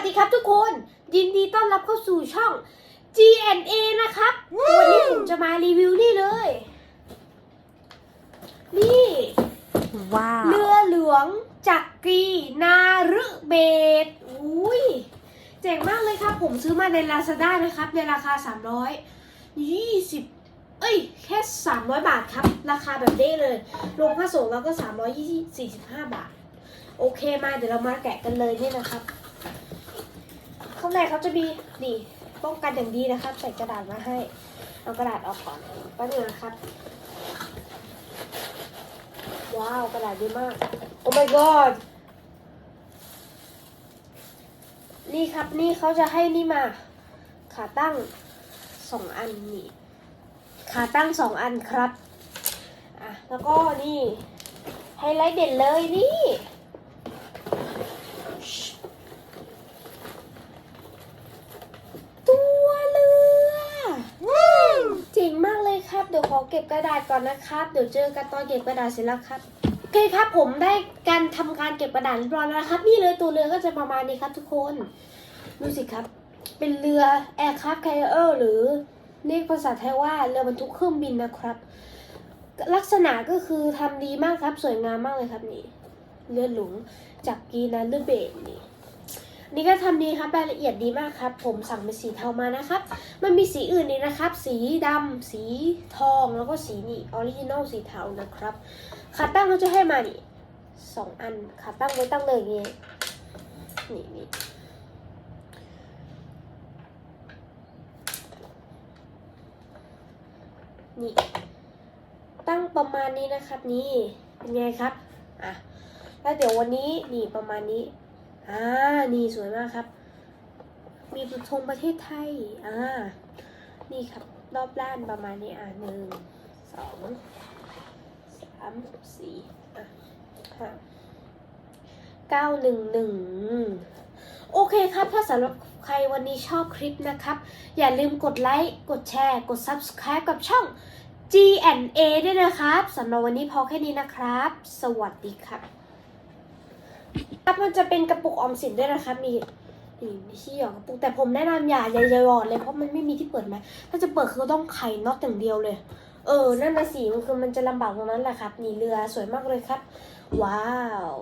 สดีครับทุกคน ยินดีต้อนรับเข้าสู่ช่อง G&A นะครับ วันนี้ผมจะมารีวิวนี่เลย นี่ว้าวเรือหลวงจักรีนารุเบศอุ้ยเจ๋งมากเลยครับ ผมซื้อมาใน Lazada นะครับ ในราคา 320 เอ้ย แค่ 300 บาทครับ ราคาแบบนี้เลยรวมค่าส่งแล้วก็ 345 บาท โอเคมาเดี๋ยวเรามาแกะกันเลยนี่นะครับข้างในเขาจะมีนี่ป้องกันอย่างดีนะครับ ใส่กระดาษมาให้ เอากระดาษออกก่อนแป๊บนึงนะครับ ว้าวกระดาษเยอะมาก โอ้ my god นี่ครับนี่เขาจะให้นี่มา ขาตั้งสองอันนี่ ขาตั้งสองอันครับอะแล้วก็นี่ไฮไลท์เด่นเลยนี่ ตัวเรือเจ๋งมากเลยครับ เดี๋ยว ขอเก็บกระดาษก่อนนะครับ เดี๋ยวเจอกันตอนเก็บกระดาษเสร็จแล้วครับโอเคครับผมได้การทำการเก็บกระดาษเรียบร้อยแล้วนะครับ นี่เลยตัวเรือก็จะประมาณนี้ครับ ทุกคนดูสิครับ เป็นเรือ aircraft carrier หรือเรียกภาษาไทยว่าเรือบรรทุกเครื่องบินนะครับ ลักษณะก็คือทำดีมากครับสวยงามมากเลยครับนี่เรือหลวงจากกีนาเรือเบนนี่ นี่ก็ทำดีครับรายละเอียดดีมากครับ ผมสั่งเป็นสีเทามานะครับ มันมีสีอื่นอีกนะครับ สีดำสีทองแล้วก็สีนี่ออริจินอลสีเทานะครับขาตั้งเขาจะให้มานี่สองอันขาตั้งไว้ตั้งเลยอย่างงี้นี่นี่นี่ตั้งประมาณนี้นะครับนี่เป็นไงครับอะแล้วเดี๋ยววันนี้นี่ประมาณนี้ อ่า นี่สวยมากครับ มีธงประเทศไทย อ่า นี่ครับ รอบด้านประมาณนี้อ่าหนึ่ง สอง สาม สี่อะห้าเก้าหนึ่งหนึ่งโอเคครับ ถ้าสำหรับใครวันนี้ชอบคลิปนะครับ อย่าลืมกดไลค์ กดแชร์ กด subscribe กับช่อง G&A ด้วยนะครับ สำหรับวันนี้พอแค่นี้นะครับ สวัสดีครับ ครับมันจะเป็นกระปุกออมสินด้วยนะครับมีนี่มีที่หยอดกระปุกแต่ผมแนะนำอย่าอย่าอย่าหยอดเลยเพราะมันไม่มีที่เปิดไหมถ้าจะเปิดคือต้องไขน็อตอย่างเดียวเลย เออนั่นนะสิมันคือมันจะลำบากตรงนั้นแหละครับ นี่เรือสวยมากเลยครับ ว้าว